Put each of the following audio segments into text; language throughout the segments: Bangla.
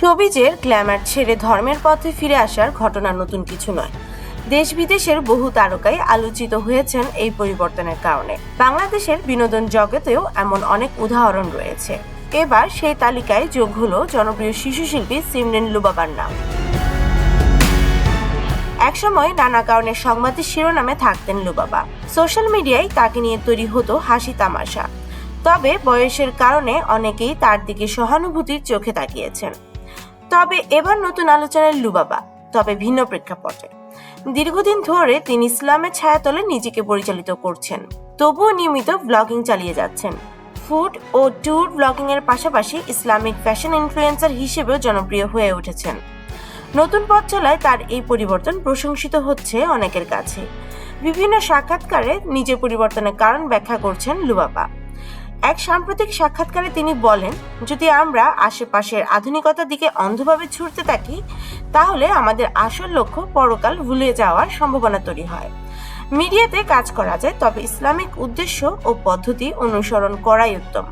শোবিজের গ্ল্যামার ছেড়ে ধর্মের পথে ফিরে আসার ঘটনা নতুন কিছু নয়। দেশ বিদেশের বহু তারকাই আলোচিত হয়েছেন এই পরিবর্তনের কারণে। বাংলাদেশের বিনোদন জগতেও এমন অনেক উদাহরণ রয়েছে। এবার সেই তালিকায় যোগ হলো জনপ্রিয় শিশু শিল্পী সিমরেন লুবাবার নাম। একসময় নানা কারণে সংবাদের শিরোনামে থাকতেন লুবাবা। সোশ্যাল মিডিয়ায় তাকে নিয়ে তৈরি হতো হাসি তামাশা। তবে বয়সের কারণে অনেকেই তার দিকে সহানুভূতির চোখে তাকিয়েছেন। তবে এবার নতুন আলোচনায় লুবাবা, তবে ভিন্ন প্রেক্ষাপটে। দীর্ঘদিন ধরে তিনি ইসলামের ছায়াতলে নিজেকে পরিচালিত করছেন। তবুও নিয়মিত ব্লগিং চালিয়ে যাচ্ছেন। ফুড ও ট্যুর ব্লগিং এর পাশাপাশি ইসলামিক ফ্যাশন ইনফ্লুয়েন্সার হিসেবেও জনপ্রিয় হয়ে উঠেছেন। নতুন পথ চলায় তার এই পরিবর্তন প্রশংসিত হচ্ছে অনেকের কাছে। বিভিন্ন সাক্ষাৎকারে নিজের পরিবর্তনের কারণ ব্যাখ্যা করছেন লুবাবা। এক সাম্প্রতিক সাক্ষাৎকারে তিনি বলেন, যদি আমরা আশেপাশের আধুনিকতার দিকে অন্ধভাবে ছুটতে থাকি, তাহলে আমাদের আসল লক্ষ্য পরকাল ভুলে যাওয়ার সম্ভাবনা তৈরি হয়। মিডিয়াতে কাজ করা যায়, তবে ইসলামিক উদ্দেশ্য ও পদ্ধতি অনুসরণ করাই উত্তম।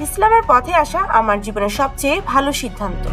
ইসলামের পথে আসা আমার জীবনের সবচেয়ে ভালো সিদ্ধান্ত।